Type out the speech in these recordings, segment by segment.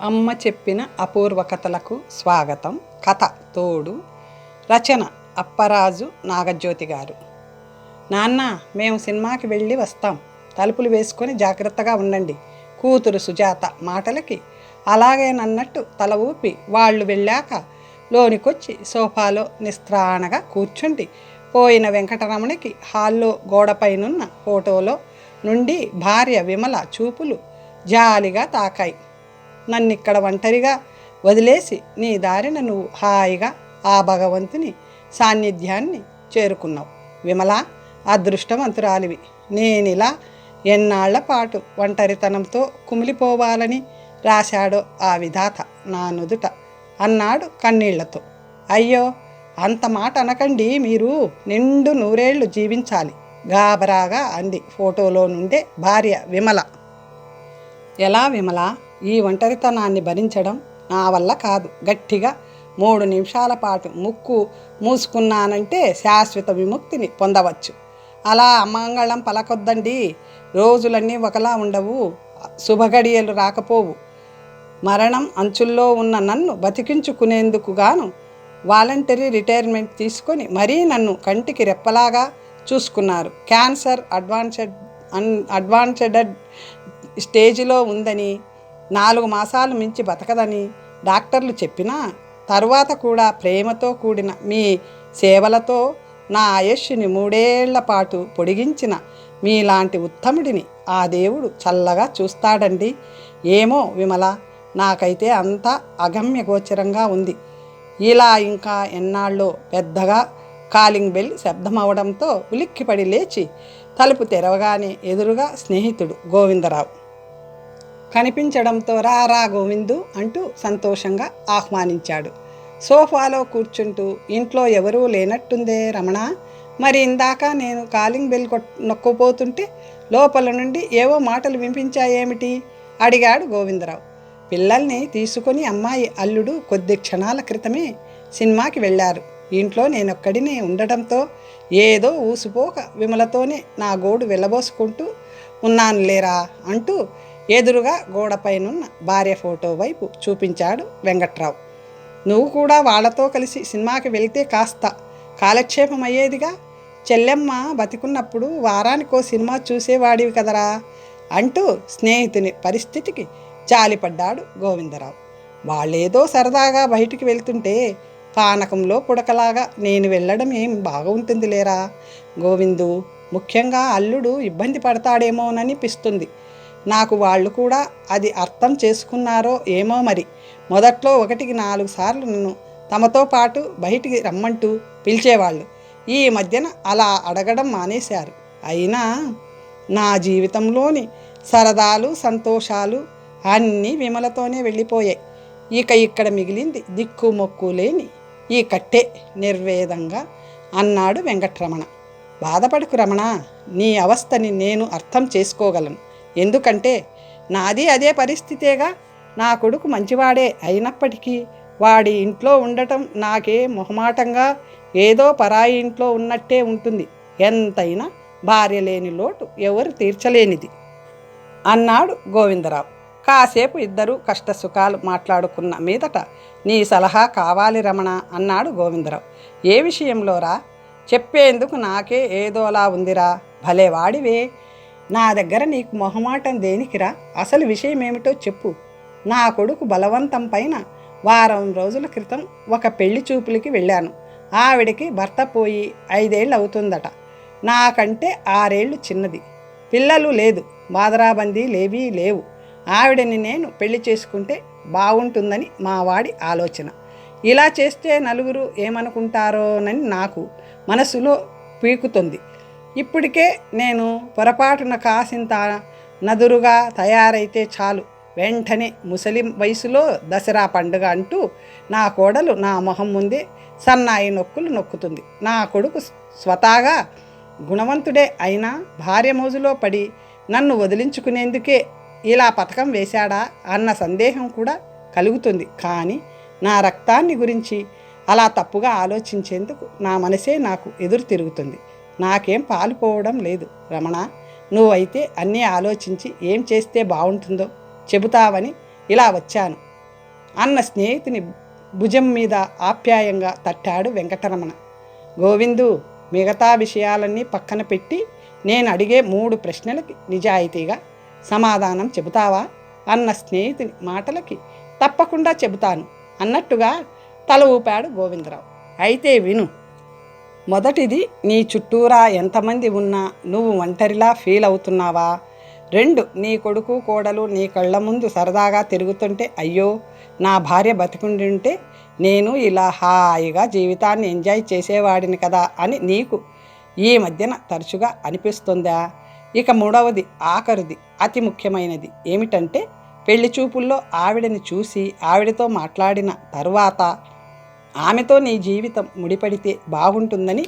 అమ్మ చెప్పిన అపూర్వ కథలకు స్వాగతం. కథ తోడు రచన అప్పరాజు నాగజ్యోతి గారు. నాన్న మేము సినిమాకి వెళ్ళి వస్తాం. తలుపులు వేసుకొని జాగ్రత్తగా ఉండండి. కూతురు సుజాత మాటలకి అలాగేనన్నట్టు తల ఊపి వాళ్ళు వెళ్ళాక లోనికొచ్చి సోఫాలో నిస్త్రాణగా కూర్చుండి పోయిన వెంకటరమణికి హాల్లో గోడపైనున్న ఫోటోలో నుండి భార్య విమల చూపులు జాలిగా తాకాయి. నన్నిక్కడ ఒంటరిగా వదిలేసి నీ దారిన నువ్వు హాయిగా ఆ భగవంతుని సాన్నిధ్యాన్ని చేరుకున్నావు. విమల అదృష్టవంతురాలివి. నేనిలా ఎన్నాళ్ళ పాటు ఒంటరితనంతో కుమిలిపోవాలని రాశాడో ఆ విధాత నా నుదుట అన్నాడు కన్నీళ్ళతో. అయ్యో అంత మాట అనకండి మీరు. నిండు నూరేళ్ళు జీవించాలి. గాబరాగా అంది ఫోటోలో నుండే భార్య విమల. ఎలా విమల? ఈ ఒంటరితనాన్ని భరించడం నా వల్ల కాదు. గట్టిగా మూడు నిమిషాల పాటు ముక్కు మూసుకున్నానంటే శాశ్వత విముక్తిని పొందవచ్చు. అలా అమంగళం పలకొద్దండి. రోజులన్నీ ఒకలా ఉండవు. శుభగడియలు రాకపోవు. మరణం అంచుల్లో ఉన్న నన్ను బతికించుకునేందుకు గాను వాలంటరీ రిటైర్మెంట్ తీసుకొని మరీ నన్ను కంటికి రెప్పలాగా చూసుకున్నారు. క్యాన్సర్ అడ్వాన్స్డ్ అన్ అడ్వాన్స్డ్ స్టేజిలో ఉందని నాలుగు మాసాలు మించి బతకదని డాక్టర్లు చెప్పినా తరువాత కూడా ప్రేమతో కూడిన మీ సేవలతో నా ఆయుష్ని మూడేళ్ళ పాటు పొడిగించిన మీలాంటి ఉత్తముడిని ఆ దేవుడు చల్లగా చూస్తాడండి. ఏమో విమల నాకైతే అంతా అగమ్య గోచరంగా ఉంది. ఇలా ఇంకా ఎన్నాళ్ళో పెద్దగా కాలింగ్ బెల్ శబ్దమవడంతో ఉలిక్కిపడి లేచి తలుపు తెరవగానే ఎదురుగా స్నేహితుడు గోవిందరావు. కనిపించడంతో రా రా గోవిందు అంటూ సంతోషంగా ఆహ్వానించాడు. సోఫాలో కూర్చుంటూ ఇంట్లో ఎవరూ లేనట్టుందే రమణ. మరి ఇందాక నేను కాలింగ్ బెల్ కొట్ నొక్కుపోతుంటే లోపల నుండి ఏవో మాటలు వినిపించాయేమిటి? అడిగాడు గోవిందరావు. పిల్లల్ని తీసుకొని అమ్మాయి అల్లుడు కొద్ది క్షణాల క్రితమే సినిమాకి వెళ్ళారు. ఇంట్లో నేనొక్కడినే ఉండటంతో ఏదో ఊసిపోక విమలతోనే నా గోడు వెళ్ళబోసుకుంటూ ఉన్నాను లేరా అంటూ ఎదురుగా గోడపైనున్న భార్య ఫోటో వైపు చూపించాడు వెంకట్రావు. నువ్వు కూడా వాళ్ళతో కలిసి సినిమాకి వెళ్తే కాస్త కాలక్షేపం అయ్యేదిగా చెల్లెమ్మ బతికున్నప్పుడు వారానికో సినిమా చూసేవాడివి కదరా అంటూ స్నేహితుని పరిస్థితికి జాలిపడ్డాడు గోవిందరావు. వాళ్ళేదో సరదాగా బయటికి వెళ్తుంటే పానకంలో పుడకలాగా నేను వెళ్ళడం ఏం బాగుంటుంది లేరా గోవిందు ముఖ్యంగా అల్లుడు ఇబ్బంది పడతాడేమోననిపిస్తుంది. నాకు వాళ్ళు కూడా అది అర్థం చేసుకున్నారో ఏమో మరి. మొదట్లో ఒకటికి నాలుగు సార్లు నన్ను తమతో పాటు బయటికి రమ్మంటూ పిలిచేవాళ్ళు. ఈ మధ్యన అలా అడగడం మానేశారు. అయినా నా జీవితంలోని సరదాలు సంతోషాలు అన్నీ విమలతోనే వెళ్ళిపోయాయి. ఇక ఇక్కడ మిగిలింది దిక్కు మొక్కు లేని ఈ కట్టే నిర్వేదంగా అన్నాడు వెంకట్రమణ. బాధపడకు రమణ నీ అవస్థని నేను అర్థం చేసుకోగలను. ఎందుకంటే నాది అదే పరిస్థితేగా నా కొడుకు మంచివాడే అయినప్పటికీ వాడి ఇంట్లో ఉండటం నాకే మొహమాటంగా ఏదో పరాయి ఇంట్లో ఉన్నట్టే ఉంటుంది. ఎంతైనా భార్య లేని లోటు ఎవరు తీర్చలేనిది. అన్నాడు గోవిందరావు. కాసేపు ఇద్దరు కష్టసుఖాలు మాట్లాడుకున్న మీదట నీ సలహా కావాలి రమణ అన్నాడు గోవిందరావు. ఏ విషయంలోరా? చెప్పేందుకు నాకే ఏదోలా ఉందిరా. భలే వాడివే. నా దగ్గర నీకు మొహమాటం దేనికిరా? అసలు విషయం ఏమిటో చెప్పు. నా కొడుకు బలవంతం పైన వారం రోజుల క్రితం ఒక పెళ్ళి చూపులకి వెళ్ళాను. ఆవిడకి భర్త పోయి ఐదేళ్ళు అవుతుందట. నాకంటే ఆరేళ్ళు చిన్నది. పిల్లలు లేదు. బాదరాబందీ లేవీ లేవు. ఆవిడని నేను పెళ్ళి చేసుకుంటే బాగుంటుందని మా వాడి ఆలోచన. ఇలా చేస్తే నలుగురు ఏమనుకుంటారోనని నాకు మనసులో పీకుతుంది. ఇప్పటికే నేను పొరపాటున కాసింత నదురుగా తయారైతే చాలు. వెంటనే ముసలి వయసులో దసరా పండుగ అంటూ నా కోడలు నా మొహం ముందే సన్నాయి నొక్కులు నొక్కుతుంది. నా కొడుకు స్వతాగా గుణవంతుడే అయినా భార్య మోజులో పడి నన్ను వదిలించుకునేందుకే ఇలా పథకం వేశాడా అన్న సందేహం కూడా కలుగుతుంది. కానీ నా రక్తాన్ని గురించి అలా తప్పుగా ఆలోచించేందుకు నా మనసే నాకు ఎదురు తిరుగుతుంది. నాకేం పాలుపోవడం లేదు రమణ. నువ్వైతే అన్నీ ఆలోచించి ఏం చేస్తే బాగుంటుందో చెబుతావని ఇలా వచ్చాను. అన్న స్నేహితుని భుజం మీద ఆప్యాయంగా తట్టాడు వెంకటరమణ. గోవిందు మిగతా విషయాలన్నీ పక్కన పెట్టి నేను అడిగే మూడు ప్రశ్నలకి నిజాయితీగా సమాధానం చెబుతావా? అన్న స్నేహితుని మాటలకి తప్పకుండా చెబుతాను అన్నట్టుగా తల ఊపాడు గోవిందరావు. అయితే విను మొదటిది నీ చుట్టూరా ఎంతమంది ఉన్నా నువ్వు ఒంటరిలా ఫీల్ అవుతున్నావా? రెండు నీ కొడుకు కోడలు నీ కళ్ళ ముందు సరదాగా తిరుగుతుంటే అయ్యో నా భార్య బతికుంటుంటే ఉంటే నేను ఇలా హాయిగా జీవితాన్ని ఎంజాయ్ చేసేవాడిని కదా అని నీకు ఈ మధ్యన తరచుగా అనిపిస్తుందా? ఇక మూడవది ఆఖరిది అతి ముఖ్యమైనది ఏమిటంటే పెళ్ళి చూపుల్లో ఆవిడని చూసి ఆవిడతో మాట్లాడిన తరువాత ఆమెతో నీ జీవితం ముడిపడితే బాగుంటుందని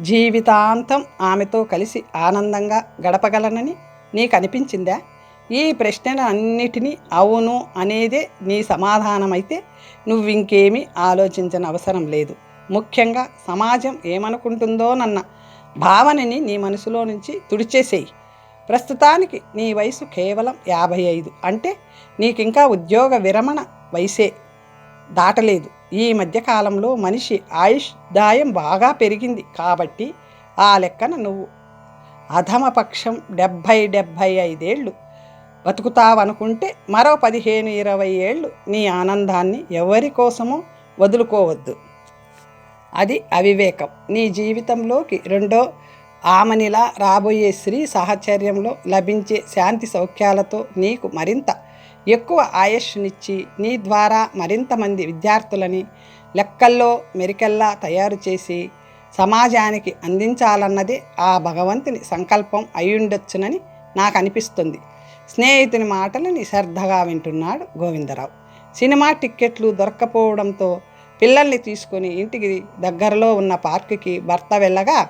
జీవితాంతం ఆమెతో కలిసి ఆనందంగా గడపగలనని నీకు అనిపించిందా ఈ ప్రశ్నలన్నిటినీ అవును అనేదే నీ సమాధానమైతే నువ్వింకేమీ ఆలోచించని అవసరం లేదు. ముఖ్యంగా సమాజం ఏమనుకుంటుందోనన్న భావనని నీ మనసులో నుంచి తుడిచేసేయి. ప్రస్తుతానికి నీ వయసు కేవలం యాభై ఐదు. అంటే నీకింకా ఉద్యోగ విరమణ వయసే. దాటలేదు. ఈ మధ్యకాలంలో మనిషి ఆయుష్ దాయం బాగా పెరిగింది కాబట్టి ఆ లెక్కన నువ్వు. అధమపక్షం డెబ్భై డెబ్భై ఐదేళ్ళు బతుకుతావనుకుంటే మరో పదిహేను ఇరవై ఏళ్ళు నీ ఆనందాన్ని ఎవరి కోసమో వదులుకోవద్దు. అది అవివేకం. నీ జీవితంలోకి రెండో ఆమనిలా రాబోయే స్త్రీ సాహచర్యంలో లభించే శాంతి సౌఖ్యాలతో నీకు మరింత ఎక్కువ ఆయుష్నిచ్చి నీ ద్వారా మరింతమంది విద్యార్థులని లెక్కల్లో మెరికల్లా తయారు చేసి సమాజానికి అందించాలన్నదే ఆ భగవంతుని సంకల్పం అయ్యుండొచ్చునని నాకు అనిపిస్తుంది స్నేహితుని మాటలని శ్రద్ధగా వింటున్నాడు గోవిందరావు. సినిమా టిక్కెట్లు దొరక్కపోవడంతో పిల్లల్ని తీసుకొని ఇంటికి దగ్గరలో ఉన్న పార్కుకి భర్త వెళ్ళగా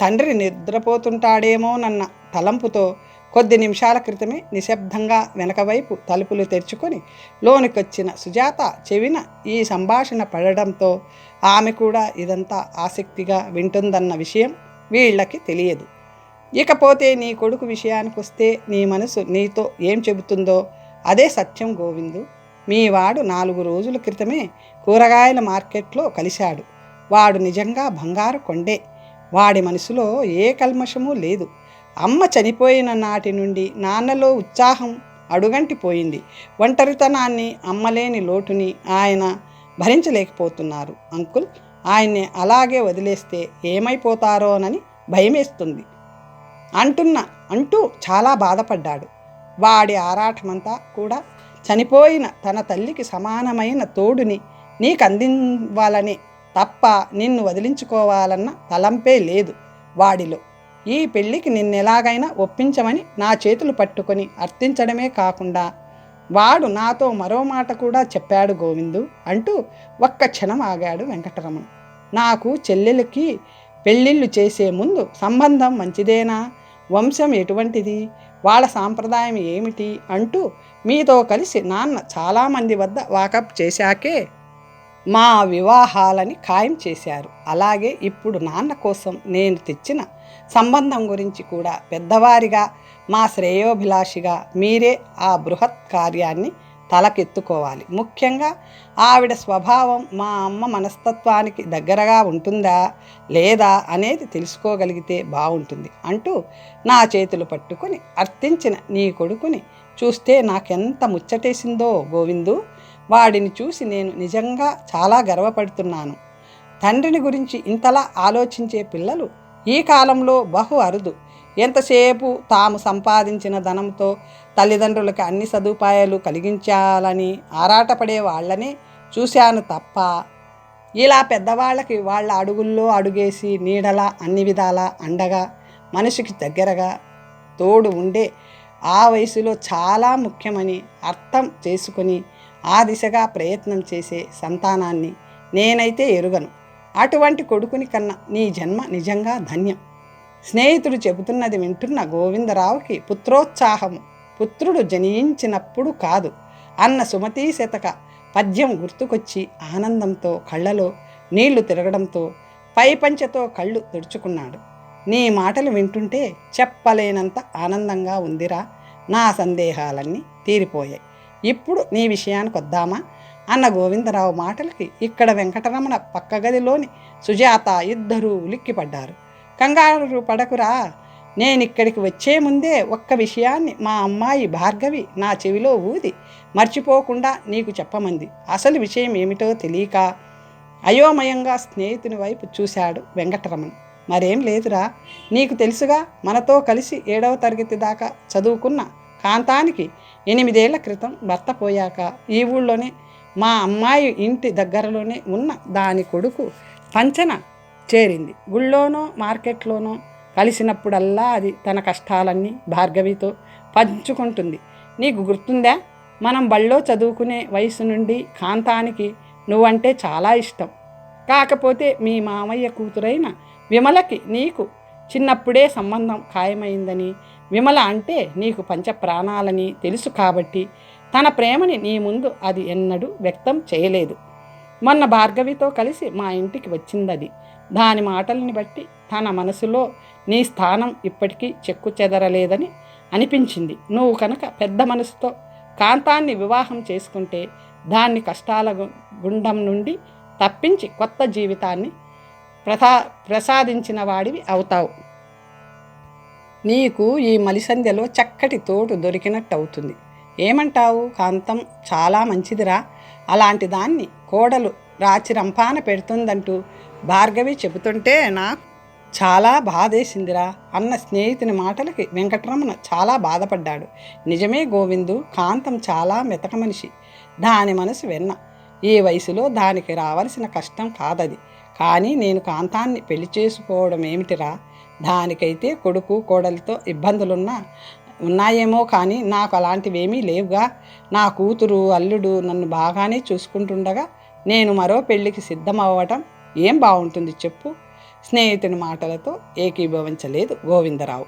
తండ్రి నిద్రపోతుంటాడేమోనన్న తలంపుతో కొద్ది నిమిషాల క్రితమే నిశ్శబ్దంగా వెనకవైపు తలుపులు తెరుచుకొని లోనికొచ్చిన సుజాత చెవిన ఈ సంభాషణ పడడంతో ఆమె కూడా ఇదంతా ఆసక్తిగా వింటుందన్న విషయం వీళ్ళకి తెలియదు. ఇకపోతే నీ కొడుకు విషయానికి వస్తే నీ మనసు నీతో ఏం చెబుతుందో అదే సత్యం గోవిందు. మీ వాడు నాలుగు రోజుల క్రితమే కూరగాయల మార్కెట్లో కలిశాడు. వాడు నిజంగా బంగారు కొండే. వాడి మనసులో ఏ కల్మషమూ లేదు. అమ్మ చనిపోయిన నాటి నుండి నాన్నలో ఉత్సాహం అడుగంటిపోయింది. ఒంటరితనాన్ని అమ్మలేని లోటుని ఆయన భరించలేకపోతున్నారు. అంకుల్ ఆయన్ని అలాగే వదిలేస్తే ఏమైపోతారోనని భయమేస్తుంది. అంటున్న అంటూ చాలా బాధపడ్డాడు. వాడి ఆరాటమంతా కూడా చనిపోయిన తన తల్లికి సమానమైన తోడుని నీకు అందివ్వాలనే తప్ప నిన్ను వదిలించుకోవాలన్న తలంపే లేదు. వాడిలో ఈ పెళ్ళికి నిన్నెలాగైనా ఒప్పించమని నా చేతులు పట్టుకొని అర్థించడమే కాకుండా వాడు నాతో మరో మాట కూడా చెప్పాడు గోవిందు అంటూ ఒక్క క్షణం ఆగాడు వెంకటరమణ. నాకు చెల్లెలకి పెళ్ళిళ్ళు చేసే ముందు సంబంధం మంచిదేనా? వంశం ఎటువంటిది? వాళ్ళ సాంప్రదాయం ఏమిటి? అంటూ మీతో కలిసి నాన్న చాలామంది వద్ద వాకప్ చేశాకే మా వివాహాలని ఖాయం చేశారు. అలాగే ఇప్పుడు నాన్న కోసం నేను తెచ్చిన సంబంధం గురించి కూడా పెద్దవారిగా మా శ్రేయోభిలాషిగా మీరే ఆ బృహత్ కార్యాన్ని తలకెత్తుకోవాలి. ముఖ్యంగా ఆవిడ స్వభావం మా అమ్మ మనస్తత్వానికి దగ్గరగా ఉంటుందా లేదా అనేది తెలుసుకోగలిగితే బాగుంటుంది అంటూ నా చేతులు పట్టుకొని అర్థించిన నీ కొడుకుని చూస్తే నాకెంత ముచ్చటేసిందో గోవిందు. వాడిని చూసి నేను నిజంగా చాలా గర్వపడుతున్నాను. తండ్రిని గురించి ఇంతలా ఆలోచించే పిల్లలు ఈ కాలంలో బహు అరుదు. ఎంతసేపు తాము సంపాదించిన ధనంతో తల్లిదండ్రులకు అన్ని సదుపాయాలు కలిగించాలని ఆరాటపడే వాళ్ళని చూశాను తప్ప ఇలా పెద్దవాళ్ళకి వాళ్ళ అడుగుల్లో అడుగేసి నీడలా అన్ని విధాలా అండగా మనిషికి దగ్గరగా తోడు ఉండే ఆ వయసులో చాలా ముఖ్యమని అర్థం చేసుకొని ఆ దిశగా ప్రయత్నం చేసే సంతానాన్ని నేనైతే ఎరుగను. అటువంటి కొడుకుని కన్నా నీ జన్మ నిజంగా ధన్యం. స్నేహితుడు చెబుతున్నది వింటున్న గోవిందరావుకి పుత్రోత్సాహము. పుత్రుడు జనించినప్పుడు కాదు. అన్న సుమతీ శతక పద్యం గుర్తుకొచ్చి ఆనందంతో కళ్ళలో నీళ్ళు తిరగడంతో పైపంచతో కళ్ళు తుడుచుకున్నాడు. నీ మాటలు వింటుంటే చెప్పలేనంత ఆనందంగా ఉందిరా. నా సందేహాలన్నీ తీరిపోయాయి. ఇప్పుడు నీ విషయానికి వద్దామా అన్న గోవిందరావు మాటలకి ఇక్కడ వెంకటరమణ పక్క గదిలోని సుజాత ఇద్దరూ ఉలిక్కిపడ్డారు. కంగారు పడకురా నేను ఇక్కడికి వచ్చే ముందే ఒక్క విషయాన్ని మా అమ్మాయి భార్గవి నా చెవిలో ఊది మర్చిపోకుండా నీకు చెప్పమంది. అసలు విషయం ఏమిటో తెలియక అయోమయంగా స్నేహితుని వైపు చూశాడు వెంకటరమణ. మరేం లేదురా నీకు తెలుసుగా మనతో కలిసి ఏడవ తరగతి దాకా చదువుకున్న కాంతానికి ఎనిమిదేళ్ళ క్రితం భర్త పోయాక ఈ ఊళ్ళోనే మా అమ్మాయి ఇంటి దగ్గరలోనే ఉన్న దాని కొడుకు పంచన చేరింది. గుళ్ళోనో మార్కెట్లోనో కలిసినప్పుడల్లా అది తన కష్టాలన్నీ భార్గవితో పంచుకుంటుంది. నీకు గుర్తుందా? మనం బళ్ళో చదువుకునే వయసు నుండి కాంతానికి నువ్వంటే చాలా ఇష్టం. కాకపోతే మీ మామయ్య కూతురైన విమలకి నీకు చిన్నప్పుడే సంబంధం ఖాయమైందని విమల అంటే నీకు పంచ ప్రాణాలని తెలుసు కాబట్టి తన ప్రేమని నీ ముందు అది ఎన్నడూ వ్యక్తం చేయలేదు. మొన్న భార్గవితో కలిసి మా ఇంటికి వచ్చిందది. దాని మాటల్ని బట్టి తన మనసులో నీ స్థానం ఇప్పటికీ చెక్కు చెదరలేదని అనిపించింది. నువ్వు కనుక పెద్ద మనసుతో కాంతాన్ని వివాహం చేసుకుంటే దాన్ని కష్టాల గుండం నుండి తప్పించి కొత్త జీవితాన్ని ప్రసా ప్రసాదించిన వాడివి అవుతావు. నీకు ఈ మలిసంధ్యలో చక్కటి తోడు దొరికినట్టు అవుతుంది ఏమంటావు? కాంతం చాలా మంచిదిరా. అలాంటి దాన్ని కోడలు రాచి రంపాన పెడుతుందంటూ భార్గవి చెబుతుంటే నాకు చాలా బాధేసిందిరా. అన్న స్నేహితుని మాటలకి వెంకటరమణ చాలా బాధపడ్డాడు. నిజమే గోవిందు కాంతం చాలా మెతక మనిషి. దాని మనసు వెన్న. ఈ వయసులో దానికి రావలసిన కష్టం కాదది. కానీ నేను కాంతాన్ని పెళ్ళి చేసుకోవడం ఏమిటిరా దానికైతే కొడుకు కోడలతో ఇబ్బందులున్నా ఉన్నాయేమో కానీ నాకు అలాంటివేమీ లేవుగా. నా కూతురు అల్లుడు నన్ను బాగానే చూసుకుంటుండగా నేను మరో పెళ్ళికి సిద్ధమవ్వటం ఏం బాగుంటుంది చెప్పు? స్నేహితుని మాటలతో ఏకీభవించలేదు గోవిందరావు.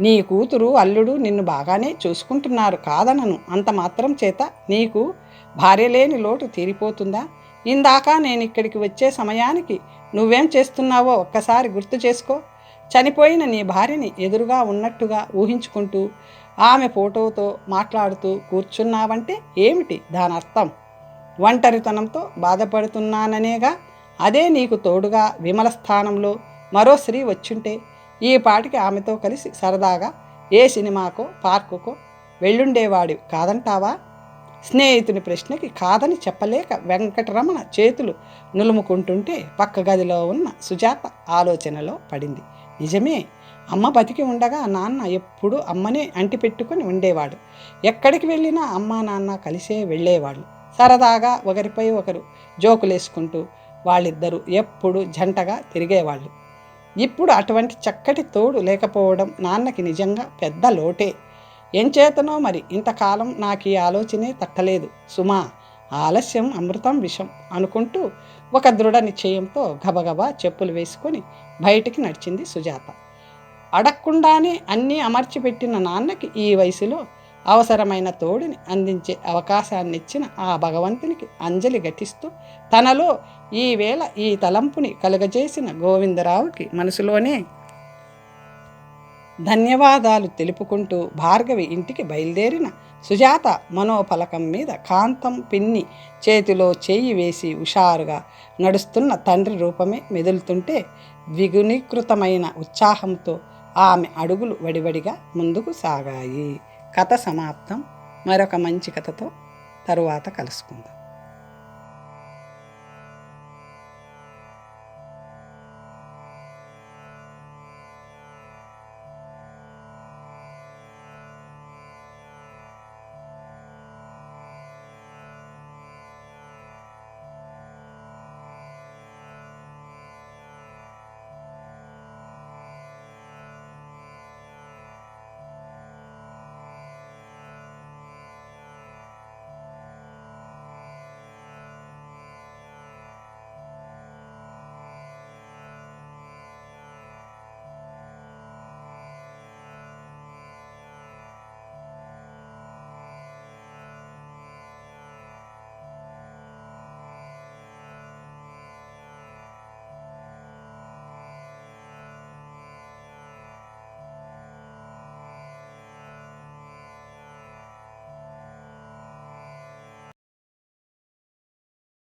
నీ కూతురు అల్లుడు నిన్ను బాగానే చూసుకుంటున్నారు కాదనను. అంత మాత్రం చేత నీకు భార్య లేని లోటు తీరిపోతుందా? ఇందాక నేను ఇక్కడికి వచ్చే సమయానికి నువ్వేం చేస్తున్నావో ఒక్కసారి గుర్తు చేసుకో. చనిపోయిన నీ భార్యని ఎదురుగా ఉన్నట్టుగా ఊహించుకుంటూ ఆమె ఫోటోతో మాట్లాడుతూ కూర్చున్నావంటే ఏమిటి దాని అర్థం ఒంటరితనంతో బాధపడుతున్నాననేగా అదే నీకు తోడుగా విమల స్థానంలో మరో స్త్రీ వచ్చుంటే ఈ పాటికి ఆమెతో కలిసి సరదాగా ఏ సినిమాకో పార్కుకో వెళ్ళుండేవాడివి కాదంటావా? స్నేహితుని ప్రశ్నకి కాదని చెప్పలేక వెంకటరమణ చేతులు నులుముకుంటుంటే పక్క గదిలో ఉన్న సుజాత ఆలోచనలో పడింది. నిజమే. అమ్మ బతికి ఉండగా నాన్న ఎప్పుడు అమ్మనే అంటిపెట్టుకొని ఉండేవాడు. ఎక్కడికి వెళ్ళినా అమ్మ నాన్న కలిసే వెళ్ళేవాళ్ళు. సరదాగా ఒకరిపై ఒకరు జోకులేసుకుంటూ వాళ్ళిద్దరూ ఎప్పుడు జంటగా తిరిగేవాళ్ళు. ఇప్పుడు అటువంటి చక్కటి తోడు లేకపోవడం నాన్నకి నిజంగా పెద్ద లోటే. ఎంచేతనో మరి ఇంతకాలం నాకు ఈ ఆలోచనే తట్టలేదు. సుమా ఆలస్యం అమృతం విషం అనుకుంటూ ఒక దృఢ నిశ్చయంతో గబగబా చెప్పులు వేసుకొని బయటికి నడిచింది సుజాత. అడగకుండానే అన్నీ అమర్చిపెట్టిన నాన్నకి ఈ వయసులో అవసరమైన తోడుని అందించే అవకాశాన్ని ఇచ్చిన ఆ భగవంతునికి అంజలి ఘటిస్తూ తనలో ఈవేళ ఈ తలంపుని కలుగజేసిన గోవిందరావుకి మనసులోనే ధన్యవాదాలు తెలుపుకుంటూ భార్గవి ఇంటికి బయలుదేరిన సుజాత మనోఫలకం మీద కాంతం పిన్ని చేతిలో చేయి వేసి హుషారుగా నడుస్తున్న తండ్రి రూపమే మెదులుతుంటే ద్విగుణీకృతమైన ఉత్సాహంతో ఆమె అడుగులు వడివడిగా ముందుకు సాగాయి. కథ సమాప్తం. మరొక మంచి కథతో తరువాత కలుసుకుందాం.